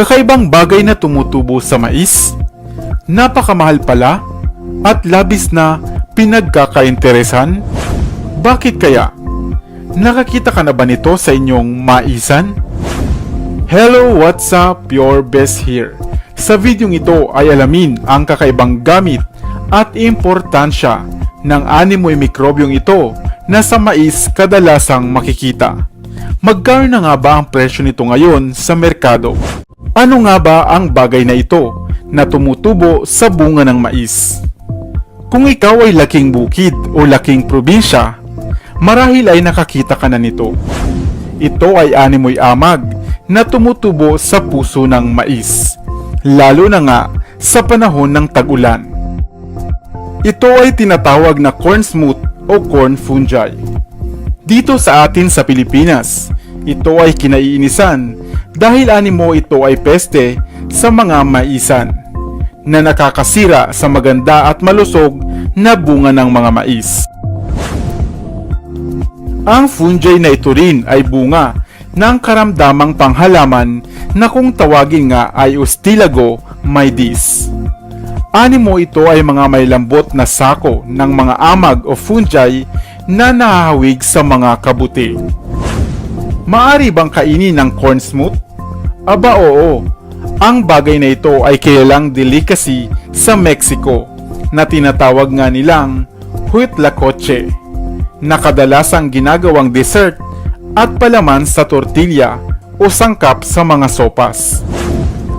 Kakaibang bagay na tumutubo sa mais? Napakamahal pala? At labis na pinagkakainteresan? Bakit kaya? Nakakita ka na ba nito sa inyong maisan? Hello, what's up? Your best here. Sa videong ito ay alamin ang kakaibang gamit at importansya ng animoy mikrobyong ito na sa mais kadalasang makikita. Magkano na nga ba ang presyo nito ngayon sa merkado? Ano nga ba ang bagay na ito na tumutubo sa bunga ng mais? Kung ikaw ay laking bukid o laking probinsya, marahil ay nakakita ka na nito. Ito ay animoy amag na tumutubo sa puso ng mais, lalo na nga sa panahon ng tag-ulan. Ito ay tinatawag na corn smooth o corn fungi. Dito sa atin sa Pilipinas, ito ay kinaiinisan dahil animo ito ay peste sa mga maisan na nakakasira sa maganda at malusog na bunga ng mga mais. Ang fungi na ito rin ay bunga ng karamdamang panghalaman na kung tawagin nga ay Ostilago maidis. Animo ito ay mga may lambot na sako ng mga amag o fungi na nahahawig sa mga kabuti. Maari bang kainin ng corn smooth? Aba oo, ang bagay na ito ay kilalang delicacy sa Mexico na tinatawag nga nilang huitlacoche na kadalasang ginagawang dessert at palaman sa tortilla o sangkap sa mga sopas.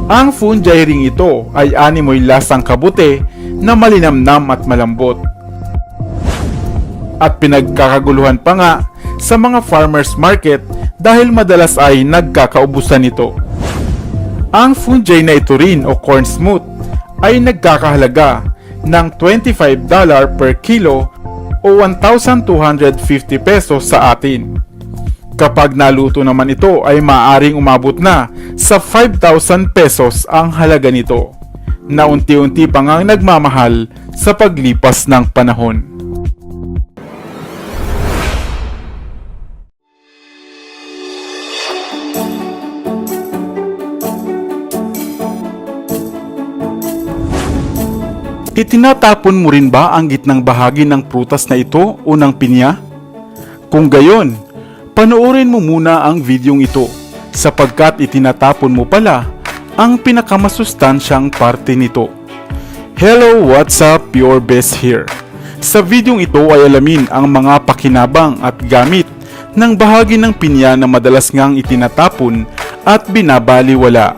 Ang fungi ring ito ay animoy lasang kabute na malinamnam at malambot. At pinagkakaguluhan pa nga sa mga farmers market dahil madalas ay nagkakaubusan nito. Ang fungi na ito rin o corn smooth ay nagkakahalaga ng $25 per kilo o 1,250 pesos sa atin. Kapag naluto naman ito ay maaring umabot na sa 5,000 pesos ang halaga nito na unti-unti pa ngang nagmamahal sa paglipas ng panahon. Itinatapon mo rin ba ang gitnang bahagi ng prutas na ito o ng pinya? Kung gayon, panoorin mo muna ang videong ito sapagkat itinatapon mo pala ang pinakamasustansyang parte nito. Hello, what's up? Your best here. Sa videong ito ay alamin ang mga pakinabang at gamit ng bahagi ng pinya na madalas ngang itinatapon at binabaliwala,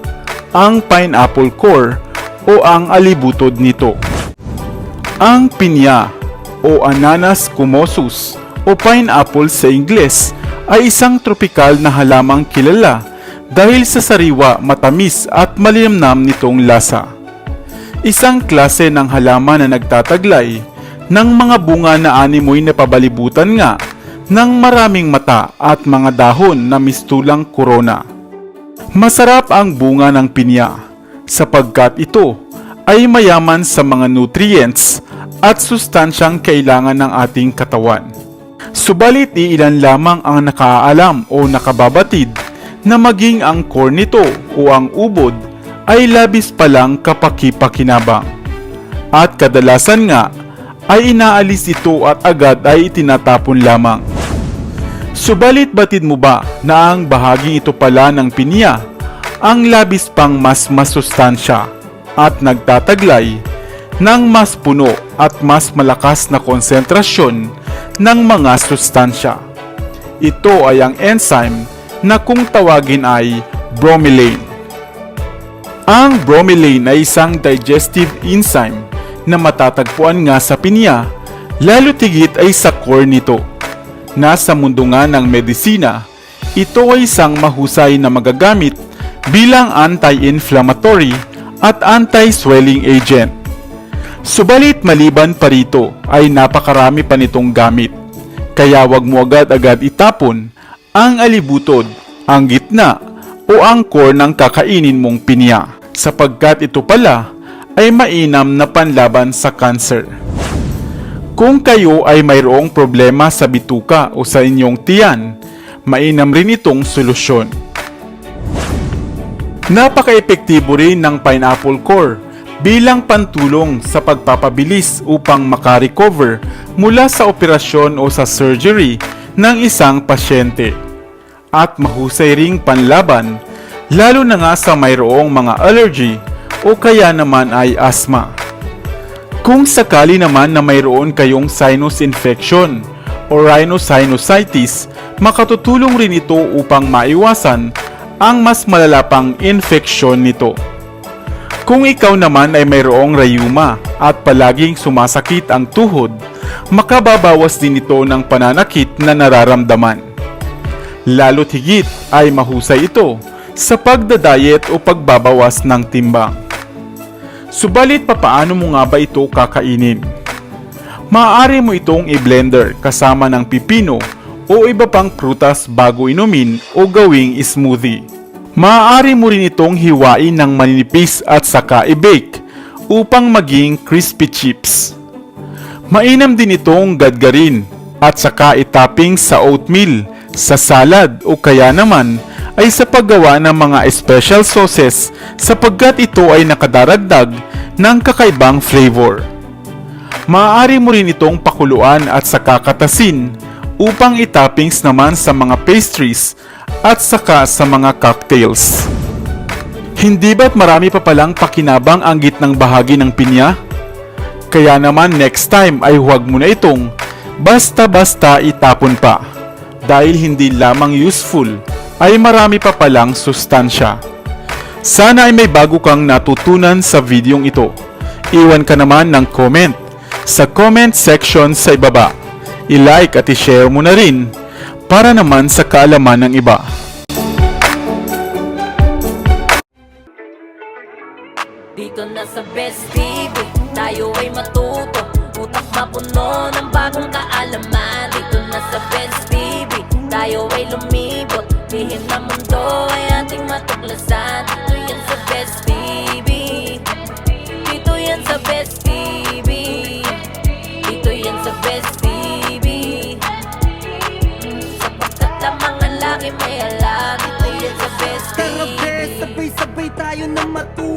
ang pineapple core o ang alibutod nito. Ang pinya o Ananas cumosus o pineapple sa Ingles ay isang tropikal na halamang kilala dahil sa sariwa, matamis at malinamnam nitong lasa. Isang klase ng halaman na nagtataglay ng mga bunga na animoy na pabalibutan nga ng maraming mata at mga dahon na mistulang korona. Masarap ang bunga ng pinya sapagkat ito ay mayaman sa mga nutrients at sustansyang kailangan ng ating katawan. Subalit iilan lamang ang nakaalam o nakababatid na maging ang core nito o ang ubod ay labis palang kapakipakinabang. At kadalasan nga ay inaalis ito at agad ay itinatapon lamang. Subalit batid mo ba na ang bahaging ito pala ng pinya ang labis pang mas masustansya at nagtataglay ng mas puno at mas malakas na konsentrasyon ng mga sustansya. Ito ay ang enzyme na kung tawagin ay bromelain. Ang bromelain ay isang digestive enzyme na matatagpuan nga sa pinya, lalo tigit ay sa core nito. Nasa mundo nga ng medisina, ito ay isang mahusay na magagamit bilang anti-inflammatory at anti-swelling agent. Subalit maliban pa rito ay napakarami pa nitong gamit. Kaya wag mo agad-agad itapon ang alibutod, ang gitna o ang core ng kakainin mong pinya sapagkat ito pala ay mainam na panlaban sa cancer. Kung kayo ay mayroong problema sa bituka o sa inyong tiyan, mainam rin itong solusyon. Napaka-epektibo rin ng pineapple core bilang pantulong sa pagpapabilis upang makarecover mula sa operasyon o sa surgery ng isang pasyente. At mahusay ring panlaban, lalo na nga sa mayroong mga allergy o kaya naman ay asthma. Kung sakali naman na mayroon kayong sinus infection o rhinosinusitis, makatutulong rin ito upang maiwasan ang mas malala pang infeksyon nito. Kung ikaw naman ay mayroong rayuma at palaging sumasakit ang tuhod, makababawas din ito ng pananakit na nararamdaman. Lalo't higit ay mahusay ito sa pagdadayet o pagbabawas ng timbang. Subalit papaano mo nga ba ito kakainin? Maaari mo itong i-blender kasama ng pipino o iba pang prutas bago inumin o gawing smoothie. Maaari mo rin itong hiwain ng maninipis at saka i-bake upang maging crispy chips. Mainam din itong gadgarin at saka itapping sa oatmeal, sa salad o kaya naman ay sa paggawa ng mga special sauces sapagkat ito ay nakadaragdag ng kakaibang flavor. Maaari mo rin itong pakuluan at saka katasin upang itoppings naman sa mga pastries at saka sa mga cocktails. Hindi ba't marami pa palang pakinabang ang gitnang bahagi ng pinya? Kaya naman next time ay huwag mo na itong basta-basta itapon pa. Dahil hindi lamang useful, ay marami pa palang sustansya. Sana ay may bago kang natutunan sa videong ito. Iwan ka naman ng comment sa comment section sa ibaba. I-like at i-share mo na rin para naman sa kaalaman ng iba. Dito na sa Best TV, tayo ay matuto. Utak mapuno ng bagong kaalaman. Dito na sa Best TV, tayo ay lumibot. Lihim na mundo ay ating matuklasan na matuto